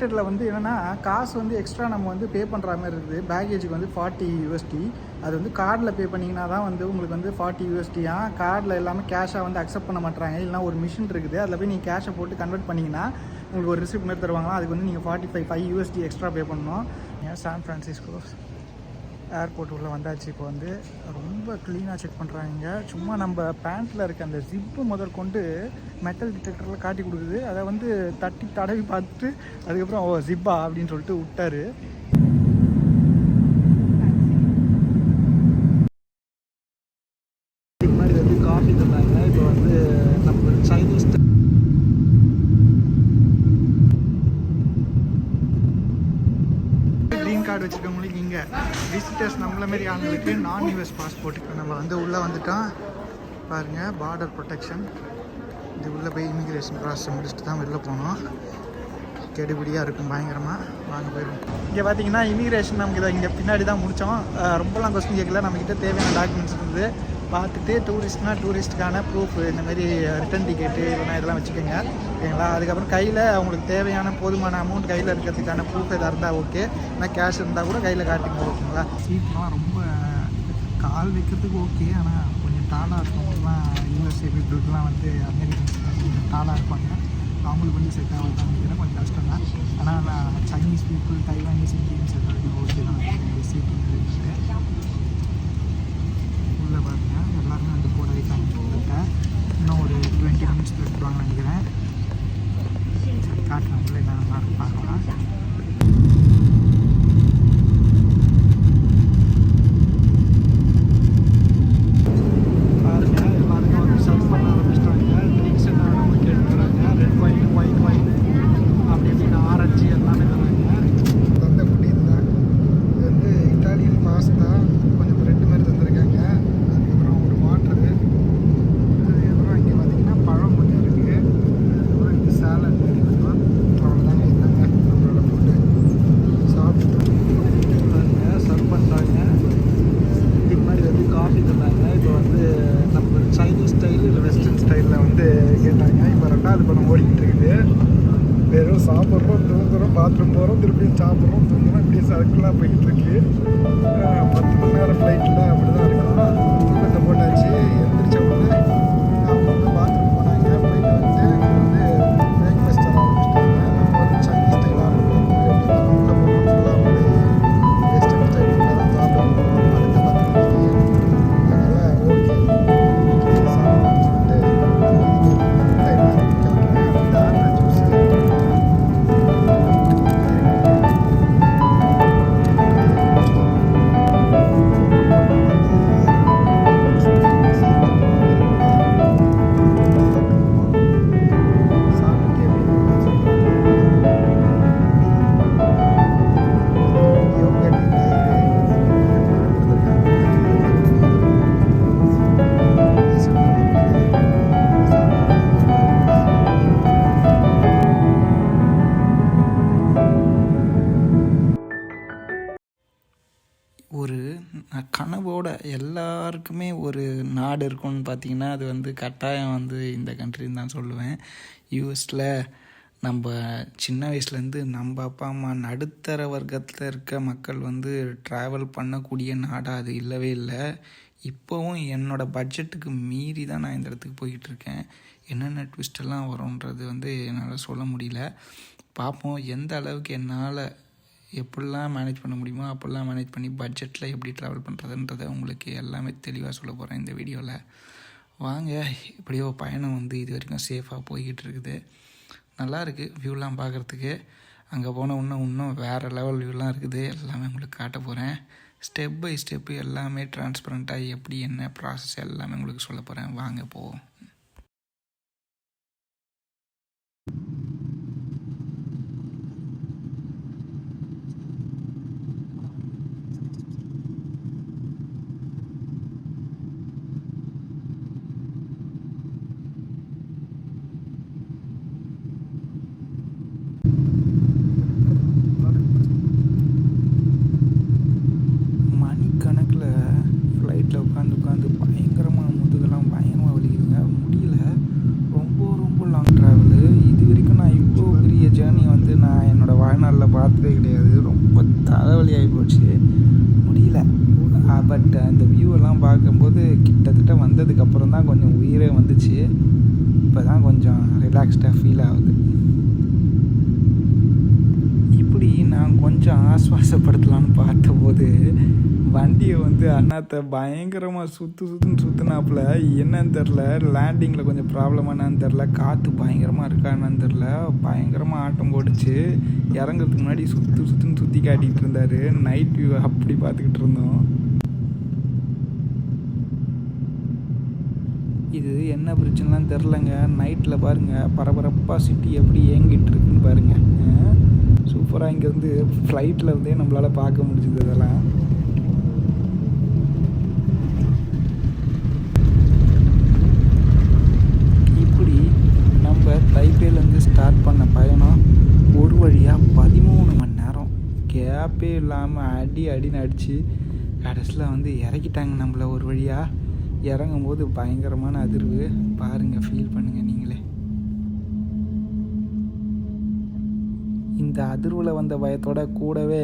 டிக்கெட்டில் வந்து என்னென்னா காசு வந்து எக்ஸ்ட்ரா நம்ம வந்து பே பண்ணுற மாதிரி இருக்குது. பேகேஜுக்கு வந்து ஃபார்ட்டி யூஎஸ்டி அது வந்து கார்டில் பே பண்ணிங்கன்னா தான் வந்து உங்களுக்கு வந்து ஃபார்ட்டி யூஎஸ்டியாக கார்டில் எல்லாமே கேஷாக வந்து அக்செப்ட் பண்ண மாட்டாங்க இல்லைனா ஒரு மிஷின் இருக்குது. அதில் போய் நீங்கள் கேஷை போட்டு கன்வெர்ட் பண்ணிங்கன்னா உங்களுக்கு ஒரு ரிசிப்ட் மாதிரி தருவாங்களா அதுக்கு வந்து நீங்கள் forty five five USD extra pay பண்ணணும். ஏன் சான் ஃப்ரான்சிஸ்கோ ஏர்போர்ட் உள்ளே வந்தாச்சு. இப்போ வந்து ரொம்ப க்ளீனாக செக் பண்ணுறாங்க சும்மா நம்ம பேண்ட்டில் இருக்க அந்த ஜிப்பு முதல் கொண்டு மெட்டல் டிடெக்டரில் காட்டி கொடுக்குது. அதை வந்து தட்டி தடவி பார்த்துட்டு அதுக்கப்புறம் ஓ ஜிப்பா அப்படின்னு சொல்லிட்டு விட்டாரு இதுக்கு முன்னாடி வந்து காஃபி தந்தாங்க இப்போ வந்து நம்ம சைனீஸ் க்ரீன் கார்டு வச்சுருக்கவங்களுக்கு இங்கே விசிட்டர்ஸ் நம்மள நான் யூஎஸ் பாஸ்போர்ட் இப்போ நம்ம வந்து உள்ளே வந்துட்டோம் பாருங்கள் பார்டர் ப்ரொடெக்ஷன் இது உள்ளே போய் இமிக்ரேஷன் ப்ராசஸ் முடிச்சுட்டு தான் வெளில போனோம் கெடுபிடியாக இருக்கும் பயங்கரமாக வாங்க போயிடும் இங்கே பார்த்தீங்கன்னா இமிக்ரேஷன் நமக்கு இதை இங்கே பின்னாடி தான் முடித்தோம் ரொம்பலாம் கொஸ்டின் கேட்கல நம்மக்கிட்ட தேவையான டாக்குமெண்ட்ஸ் இருந்து பார்த்துட்டு டூரிஸ்ட்னா டூரிஸ்ட்டுக்கான ப்ரூஃப் இந்த மாதிரி ரிட்டன் டிக்கெட்டு இல்லைனா இதெல்லாம் வச்சுக்கோங்க. ஓகேங்களா அதுக்கப்புறம் கையில் அவங்களுக்கு தேவையான போதுமான அமௌண்ட் கையில் இருக்கிறதுக்கான ப்ரூஃப் எதாக இருந்தால் ஓகே ஆனால் கேஷ் இருந்தால் கூட கையில் காட்டுங்க ஓகேங்களா சீட்லாம் ரொம்ப கால் வைக்கிறதுக்கு ஓகே ஆனால் கொஞ்சம் டாலாக இருக்கவங்கலாம் யூஎஸ்ஏ பீப்புளுக்குலாம் வந்து அமெரிக்கன்ஸ் கொஞ்சம் டாலாக இருப்பாங்க. அவங்களுக்கு வந்து செட் ஆகாது நினைக்கிறேன். கொஞ்சம் கஷ்டம் தான். ஆனால் நான் சைனீஸ் பீப்புள் டைவானீஸ் இந்தியன்ஸ் எல்லாருக்கும் ஓகே தான். சீட் இருக்குது உள்ளே பாருங்க. எல்லாருமே வந்து போட வைக்காங்க இன்னும் ஒரு டுவெண்ட்டி மினிட்ஸ் எடுத்துருவாங்கன்னு நினைக்கிறேன். சரி காட்டுறேன். உள்ள நல்லா இருக்கும் கனவோட எல்லாருக்குமே ஒரு நாடு இருக்கும்னு பார்த்தீங்கன்னா அது வந்து கட்டாயம் வந்து இந்த கண்ட்ரின்னு தான் சொல்லுவேன். யூஎஸில் நம்ம சின்ன வயசுலேருந்து நம்ம அப்பா அம்மா நடுத்தர வர்க்கத்தில் இருக்க மக்கள் வந்து ட்ராவல் பண்ணக்கூடிய நாடாக அது இல்லவே இல்லை. இப்போவும் என்னோட பட்ஜெட்டுக்கு மீறி தான் நான் இந்த இடத்துக்கு போய்கிட்டு இருக்கேன். என்னென்ன ட்விஸ்டெல்லாம் வரும்ன்றது வந்து என்னால் சொல்ல முடியல. பார்ப்போம் எந்த அளவுக்கு என்னால் எப்படிலாம் மேனேஜ் பண்ண முடியுமோ அப்படிலாம் மேனேஜ் பண்ணி பட்ஜெட்டில் எப்படி ட்ராவல் பண்ணுறதுன்றதை உங்களுக்கு எல்லாமே தெளிவாக சொல்ல போகிறேன் இந்த வீடியோவில் வாங்க இப்படியோ பயணம் வந்து இது வரைக்கும் சேஃபாக போய்கிட்டு இருக்குது. நல்லா இருக்குது வியூலாம் பார்க்குறதுக்கு. அங்கே போன இன்னும் இன்னும் வேறு லெவல் வியூலாம் இருக்குது. எல்லாமே உங்களுக்கு காட்ட போகிறேன் ஸ்டெப் பை ஸ்டெப்பு எல்லாமே டிரான்ஸ்பரண்ட்டாக எப்படி என்ன ப்ராசஸ் எல்லாமே உங்களுக்கு சொல்ல போகிறேன் வாங்க போவோம் மணிக்கணக்கில் ஃப்ளைட்டில் உட்காந்து உட்காந்து பயங்கரமாக முதுகெல்லாம் பயங்கரமாக வலிக்குதுங்க முடியல ரொம்ப ரொம்ப லாங் ட்ராவலு இது வரைக்கும் நான் பார்த்ததே கிடையாது ரொம்ப தலைவலி ஆகி போச்சு முடியல பட் அந்த வியூ எல்லாம் பார்க்கும்போது கிட்டத்தட்ட வந்ததுக்கப்புறம் தான் கொஞ்சம் உயிரே வந்துச்சு இப்போ தான் கொஞ்சம் ரிலாக்ஸ்டாக ஃபீல் ஆகுது இப்படி நான் கொஞ்சம் ஆஸ்வாசப்படுத்தலான்னு பார்த்தபோது வண்டியை வந்து அண்ணாத்தை பயங்கரமாக சுற்று சுற்றுன்னு சுற்றுனாப்புல என்னன்னு தெரில லேண்டிங்கில் கொஞ்சம் ப்ராப்ளம் என்னன்னு தெரில காற்று பயங்கரமாக இருக்கான்னான்னு தெரில பயங்கரமாக ஆட்டம் போட்டுச்சு. இறங்குறதுக்கு முன்னாடி சுற்று சுற்றுன்னு சுற்றி காட்டிகிட்டு இருந்தார். நைட் வியூ அப்படி பார்த்துக்கிட்டு இருந்தோம். இது என்ன பிரச்சனைலாம் தெரிலங்க நைட்டில் பாருங்கள் பரபரப்பாக சிட்டி எப்படி இயங்கிட்டு இருக்குன்னு பாருங்கள் சூப்பராக இங்கே வந்து ஃப்ளைட்டில் இருந்தே நம்மளால் பார்க்க முடிஞ்சது இதெல்லாம். இப்படி நம்ம தைப்பேலேருந்து ஸ்டார்ட் பண்ண பயணம் ஒரு வழியாக பதிமூணு மணி நேரம். கேப்பே இல்லாமல் அடி அடின்னு அடித்து கடைசியில் வந்து இறக்கிட்டாங்க நம்மள ஒரு வழியாக இறங்கும் போது பயங்கரமான அதிர்வு. பாருங்கள் ஃபீல் பண்ணுங்கள் நீங்கள் இந்த அதிர்வில் வந்த பயத்தோட கூடவே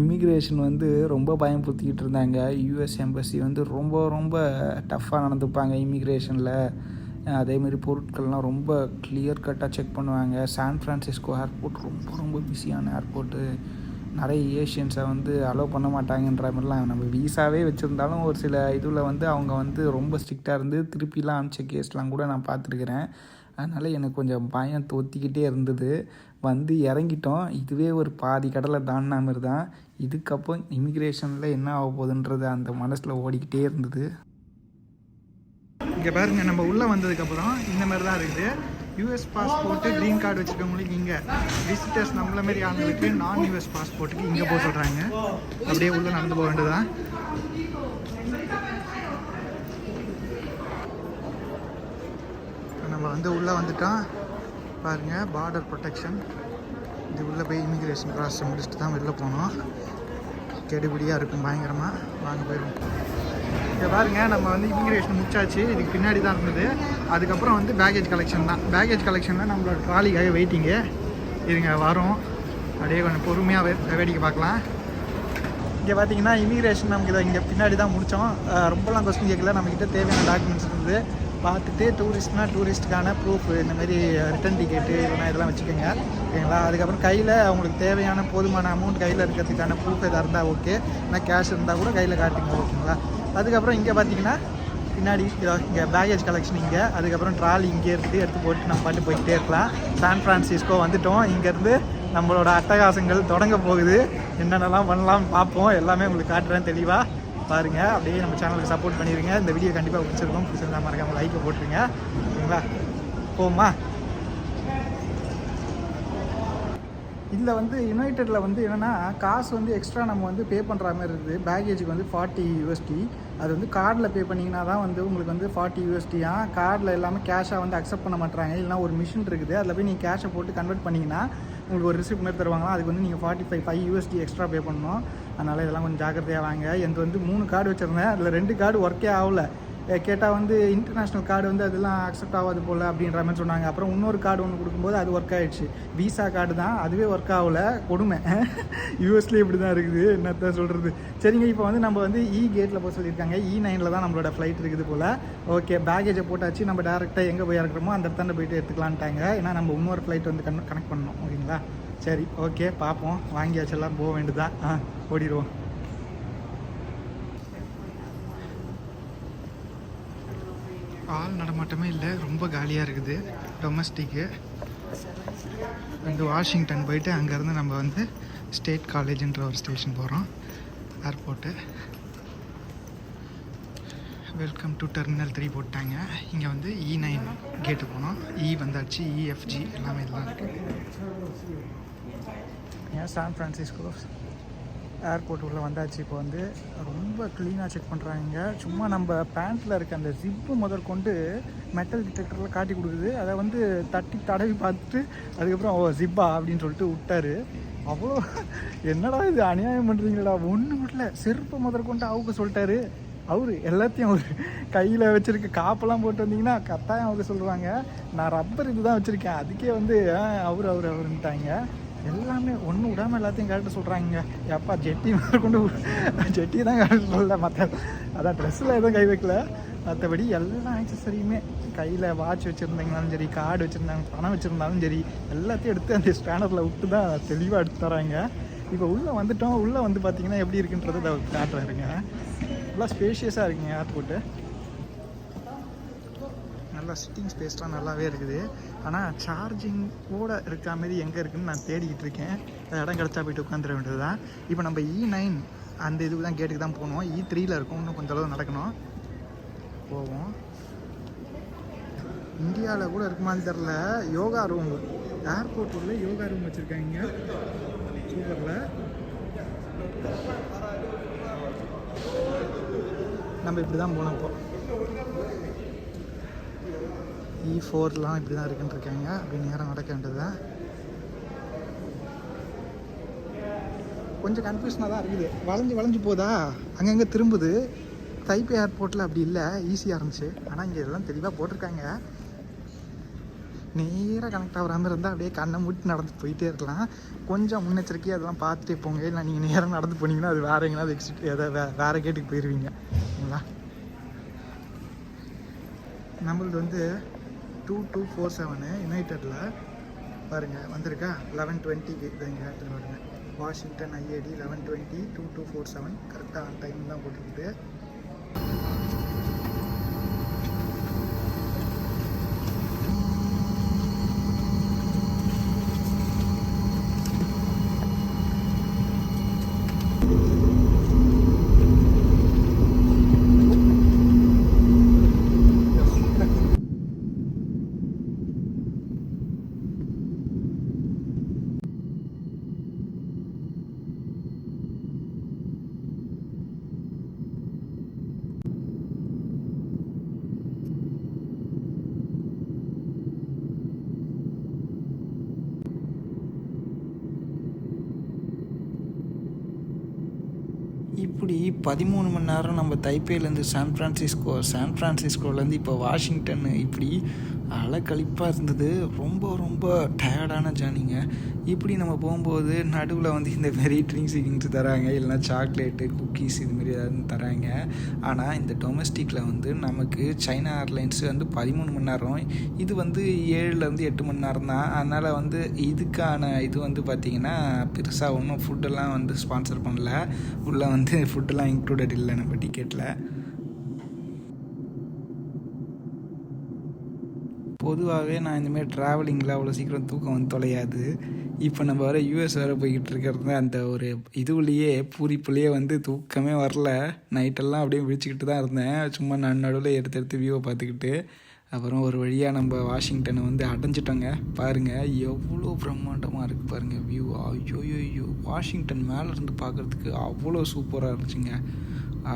இமிக்ரேஷன் வந்து ரொம்ப பயம் புத்திக்கிட்டு இருந்தாங்க யூஎஸ் எம்பசி வந்து ரொம்ப ரொம்ப டஃப்பாக நடந்துப்பாங்க இமிக்ரேஷனில் அதேமாரி பொருட்கள்லாம் ரொம்ப கிளியர் கட்டாக செக் பண்ணுவாங்க. சான் ஃப்ரான்சிஸ்கோ ஏர்போர்ட் ரொம்ப ரொம்ப பிஸியான ஏர்போர்ட்டு நிறைய ஏஷியன்ஸை வந்து அலோவ் பண்ண மாட்டாங்கன்ற மாதிரிலாம் நம்ம வீசாவே வச்சுருந்தாலும் ஒரு சில இதில் வந்து அவங்க வந்து ரொம்ப ஸ்ட்ரிக்டாக இருந்து திருப்பிலாம் அனுப்பிச்ச கேஸ்லாம் கூட நான் பார்த்துருக்குறேன். அதனால் எனக்கு கொஞ்சம் பயம் தொத்திக்கிட்டே இருந்தது. வந்து இறங்கிட்டோம். இதுவே ஒரு பாதி கடலை தாண்டின மாதிரி தான். இதுக்கப்புறம் இமிக்ரேஷனில் என்ன ஆக போகுதுன்றது அந்த மனசில் ஓடிக்கிட்டே இருந்தது. இங்கே பாருங்கள் நம்ம உள்ளே வந்ததுக்கப்புறம் இந்த மாதிரி தான் இருக்குது. யூஎஸ் பாஸ்போர்ட்டு க்ரீன் கார்டு வச்சுருக்கவங்களுக்கு இங்கே விசிட்டர்ஸ் நம்மள மாதிரி ஆளுங்களுக்கு நான் யூஎஸ் பாஸ்போர்ட்டுக்கு இங்கே போக சொல்கிறாங்க அப்படியே உள்ளே நடந்து போக வேண்டியதான் நம்ம வந்து உள்ளே வந்துட்டோம் பாருங்கள் பார்டர் ப்ரொடெக்ஷன் இது உள்ளே போய் இமிக்ரேஷன் ப்ராசஸ் முடிச்சுட்டு தான் வெளில போனோம். கெடுபிடியாக இருக்கும் பயங்கரமாக வாங்க போயிடும் இங்கே பாருங்கள் நம்ம வந்து இமிக்ரேஷன் முடிச்சாச்சு. இதுக்கு பின்னாடி தான் இருந்தது. அதுக்கப்புறம் வந்து பேகேஜ் கலெக்ஷன் தான். பேகேஜ் கலெக்ஷனில் நம்மளோட ட்ராலிக்காக வெயிட்டிங்கு இருங்க வரும். அப்படியே கொஞ்சம் பொறுமையாக வே- வேடிக்கை பார்க்கலாம். இங்கே பார்த்தீங்கன்னா இமிக்ரேஷன் நமக்கு இதை இங்கே பின்னாடி தான் முடித்தோம் ரொம்பலாம் கொஸ்டின் கேட்கல நம்மக்கிட்ட தேவையான டாக்குமெண்ட்ஸ் இருந்தது. பார்த்துட்டு டூரிஸ்ட்னா டூரிஸ்ட்டுக்கான ப்ரூஃப் இந்த மாதிரி ரிட்டன் டிக்கெட்டு இல்லைனா இதெல்லாம் வச்சுக்கோங்க. ஓகேங்களா? அதுக்கப்புறம் கையில் அவங்களுக்கு தேவையான போதுமான அமௌண்ட் கையில் இருக்கிறதுக்கான ப்ரூஃப் எதாக இருந்தால் ஓகே ஆனால் கேஷ் இருந்தால் கூட கையில் காட்டுங்க ஓகேங்களா? அதுக்கப்புறம் இங்கே பார்த்தீங்கன்னா பின்னாடி இதோ இங்கே பேகேஜ் கலெக்ஷன் இங்கே. அதுக்கப்புறம் ட்ராலி இங்கே இருந்து எடுத்து போட்டு நம்ம பாட்டு போய்கிட்டே இருக்கலாம். சான் ஃப்ரான்சிஸ்கோ வந்துட்டோம். இங்கேருந்து நம்மளோட அட்டகாசங்கள் தொடங்க போகுது. என்னென்னலாம் பண்ணலாம் பார்ப்போம். எல்லாமே உங்களுக்கு காட்டுறேன் தெளிவாக பாருங்கள் அப்படியே நம்ம சேனலுக்கு சப்போர்ட் பண்ணிடுங்க இந்த வீடியோ கண்டிப்பாக பிடிச்சிருக்கோம். பிடிச்சிருந்தா மறக்காமல் லைக்கை போட்டுருங்க. ஓகேங்களா போமா இதில் வந்து யுனைடெடில் வந்து என்னென்னா காசு வந்து எக்ஸ்ட்ரா நம்ம வந்து பே பண்ணுற மாதிரி இருக்குது. பேகேஜுக்கு வந்து ஃபார்ட்டி யூஎஸ்டி அது வந்து கார்டில் பே பண்ணிங்கன்னா தான் வந்து உங்களுக்கு வந்து ஃபார்ட்டி யூஎஸ்டியாக கார்டில் எல்லாமே கேஷாக வந்து அக்செப்ட் பண்ண மாட்டாங்க இல்லைனா ஒரு மிஷின் இருக்குது. அதில் போய் நீங்கள் கேஷை போட்டு கன்வெர்ட் பண்ணிங்கன்னா உங்களுக்கு ஒரு ரிசிப்ட் மாதிரி தருவாங்களா அதுக்கு வந்து நீங்கள் forty five five USD extra pay பண்ணணும். அதனால் இதெல்லாம் கொஞ்சம் ஜாக்கிரதையாக வாங்க. எனக்கு வந்து மூணு கார்டு வச்சுருந்தேன். அதில் ரெண்டு கார்டு ஒர்க்கே ஆகல. கேட்டால் வந்து இன்டர்நேஷ்னல் கார்டு வந்து அதெல்லாம் அக்செப்ட் ஆகாது போல் அப்படின்ற மாதிரி சொன்னாங்க. அப்புறம் இன்னொரு கார்டு ஒன்று கொடுக்கும்போது அது ஒர்க் ஆகிடுச்சு விசா கார்டு தான். அதுவே ஒர்க் ஆகல. கொடுமை. யூஎஸ்லேயே இப்படி தான் இருக்குது. என்னத்தான் சொல்கிறது சரிங்க இப்போ வந்து நம்ம வந்து e இ கேட்டில் போக சொல்லியிருக்காங்க. E இ நைனில் தான் நம்மளோட ஃப்ளைட் இருக்குது போல். ஓகே பேகேஜை போட்டாச்சு. நம்ம டேரெக்டாக எங்கே போய் இறக்குறோமோ அந்த இடத்தாண்ட போயிட்டு எடுத்துக்கலான்ட்டாங்க. ஏன்னா நம்ம இன்னொரு ஃப்ளைட் வந்து கன் கனெக்ட் பண்ணணும். ஓகேங்களா? சரி ஓகே பார்ப்போம் வாங்கியாச்சு எல்லாம் போக வேண்டியதான் ஆ ஓடிடுவோம் ஆள் நடமாட்டமே இல்லை ரொம்ப காலியாக இருக்குது. டொமஸ்டிக்கு வந்து வாஷிங்டன் போயிட்டு அங்கேருந்து நம்ம வந்து ஸ்டேட் காலேஜுன்ற ஒரு ஸ்டேஷன் போகிறோம் airport welcome to terminal three போட்டாங்க. இங்கே வந்து இ நைன் கேட்டு போனோம். இ வந்தாச்சு இஎஃப்ஜி எல்லாமே இதெல்லாம் இருக்குது ஏன் சான் ஃப்ரான்சிஸ்கோ ஏர்போர்ட் உள்ளே வந்தாச்சு. இப்போ வந்து ரொம்ப க்ளீனாக செக் பண்ணுறாங்க சும்மா நம்ம பேண்ட்டில் இருக்க அந்த ஜிப்பு முதற்கொண்டு மெட்டல் டிடெக்டரில் காட்டி கொடுக்குது. அதை வந்து தட்டி தடவி பார்த்துட்டு அதுக்கப்புறம் ஓ ஜிப்பா அப்படின்னு சொல்லிட்டு விட்டாரு. அவ்வளோ என்னடா இது? அநியாயம் பண்ணுறீங்களா ஒன்றும் இல்லை செருப்பை முதற்கொண்டு அவுக்க சொல்லிட்டாரு. அவரு எல்லாத்தையும் அவர் கையில் வச்சுருக்கு காப்பெல்லாம் போட்டு வந்தீங்கன்னா கட்டாயம் அவங்க சொல்லுவாங்க. நான் ரப்பர் இது தான் வச்சுருக்கேன். அதுக்கே வந்து அவர் அவர் அவருன்ட்டாங்க. எல்லாமே ஒன்றும் விடாமல் எல்லாத்தையும் கரெக்டாக சொல்கிறாங்க எப்பா ஜெட்டி கொண்டு ஜெட்டி தான் கேரக்டர் சொல்ல மற்ற அதான் ட்ரெஸ்ஸில் எதுவும் கை வைக்கல. மற்றபடி எல்லா ஆக்சசரியுமே கையில் வாட்ச் வச்சுருந்தீங்கனாலும் சரி கார்டு வச்சுருந்தாங்க பணம் வச்சுருந்தாலும் சரி எல்லாத்தையும் எடுத்து அந்த ஸ்பேனரில் விட்டு தான் தெளிவாக எடுத்து தராங்க. இப்போ உள்ளே வந்துட்டோம். உள்ளே வந்து பார்த்தீங்கன்னா எப்படி இருக்குன்றதை இதை காட்டுறேன் இருங்க. நல்லா ஸ்பேஷியஸாக இருக்குங்க ஏர்போர்ட்டு நல்லா சிட்டிங் ஸ்பேஸ்லாம் நல்லாவே இருக்குது. ஆனால் சார்ஜிங் கூட இருக்க மாரி எங்கே இருக்குன்னு நான் தேடிக்கிட்டு இருக்கேன். அது இடம் கிடச்சா போயிட்டு உட்காந்துட வேண்டியது தான் இப்போ நம்ம e இ நைன் அந்த இதுக்கு தான் கேட்டுக்கு தான் போகணும். E இ த்ரீயில் இருக்கும். இன்னும் கொஞ்சம் அளவு நடக்கணும். போவோம். இந்தியாவில் கூட இருக்குமான்னு தெரில யோகா ரூம் ஏர்போர்ட் உள்ள யோகா ரூம் வச்சுருக்காங்க. சூப்பரில் நம்ம இப்படி தான் போனோம் இப்போ. E இ ஃபோர்லாம் இப்படி தான் இருக்குன்னு இருக்காங்க அப்படி நேரம் நடக்க வேண்டியது கொஞ்சம் கன்ஃபியூஷனாக தான் இருக்குது. வளைஞ்சு வளைஞ்சு போதா? அங்கங்கே திரும்புது. தைப்பே ஏர்போர்ட்டில் அப்படி இல்லை. ஈஸியாக இருந்துச்சு. ஆனால் இங்கே இதெல்லாம் தெளிவாக போட்டிருக்காங்க. நேராக கனெக்ட் ஆகிற மாதிரி இருந்தால் அப்படியே கண்ணை மூட்டி நடந்து போயிட்டே இருக்கலாம். கொஞ்சம் முன்னெச்சரிக்கையாக அதெல்லாம் பார்த்துட்டே போங்க. இல்லை நீங்கள் நேராக நடந்து போனீங்கன்னா அது வேறு எங்கேயாவது எக்ஸிட் ஏதாவது வே வேறு கேட்டுக்கு போயிடுவீங்க ஓகேங்களா? நம்மளது வந்து டூ டூ ஃபோர் செவனு யுனைடெடில் பாருங்கள் வந்திருக்கா? லெவன் டுவெண்ட்டிக்கு இதை இங்கே பாருங்கள் Washington IAD eleven twenty two two four seven கரெக்டாக டைம் தான் போட்டுக்கிட்டு இப்படி பதிமூணு மணி நேரம் நம்ம தைப்பேலேருந்து சான் ஃப்ரான்சிஸ்கோ சான் ஃப்ரான்சிஸ்கோலேருந்து இப்போ வாஷிங்டன் இப்படி அலக்கழிப்பாக இருந்தது. ரொம்ப ரொம்ப டயர்டான ஜேர்னிங்க இப்படி நம்ம போகும்போது நடுவில் வந்து இந்த மாரி ட்ரிங்க்ஸ் கிங்ஸ் தராங்க இல்லைனா சாக்லேட்டு குக்கீஸ் இதுமாரி ஏதாவது தராங்க. ஆனால் இந்த டொமஸ்டிக்கில் வந்து நமக்கு சைனா ஏர்லைன்ஸ் வந்து பதிமூணு மணி நேரம். இது வந்து ஏழுலேருந்து எட்டு மணி நேரம் தான். அதனால் வந்து இதுக்கான இது வந்து பார்த்திங்கன்னா பெருசாக ஒன்றும் ஃபுட்டெல்லாம் வந்து ஸ்பான்சர் பண்ணல. உள்ளே வந்து ஃபுட்டெல்லாம் இன்க்ளூடட் இல்லை நம்ம டிக்கெட்டில் பொதுவாகவே நான் இந்தமாரி ட்ராவலிங்கில் அவ்வளோ சீக்கிரம் தூக்கம் வந்து தொலையாது. இப்போ நம்ம வர யூஎஸ் வேறு போய்கிட்டு இருக்கிறது அந்த ஒரு இதுவுலேயே பூரிப்புலேயே வந்து தூக்கமே வரல. நைட்டெல்லாம் அப்படியே விழிச்சிக்கிட்டு தான் இருந்தேன். சும்மா நான் நடுவில் எடுத்து எடுத்து வியூவை பார்த்துக்கிட்டு. அப்புறம் ஒரு வழியாக நம்ம வாஷிங்டனை வந்து அடைஞ்சிட்டோங்க. பாருங்கள் எவ்வளோ பிரம்மாண்டமாக இருக்குது பாருங்கள் வியூ ஐயோ ஐயோ வாஷிங்டன் மேலே இருந்து பார்க்குறதுக்கு அவ்வளோ சூப்பராக இருந்துச்சுங்க.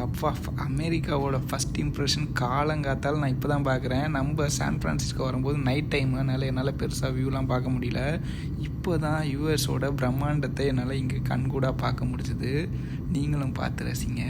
அப்பா அமெரிக்காவோட ஃபஸ்ட் இம்ப்ரெஷன் காலங்காத்தால் நான் இப்போ தான் பார்க்குறேன் நம்ம சான் ஃப்ரான்சிஸ்கோ வரும்போது நைட் டைம் அதனால் என்னால் பெருசாக வியூலாம் பார்க்க முடியல. இப்போ தான் யூஎஸோட பிரம்மாண்டத்தை என்னால் இங்கே கண்கூடாக பார்க்க முடிஞ்சது. நீங்களும் பார்த்து ரசிங்க.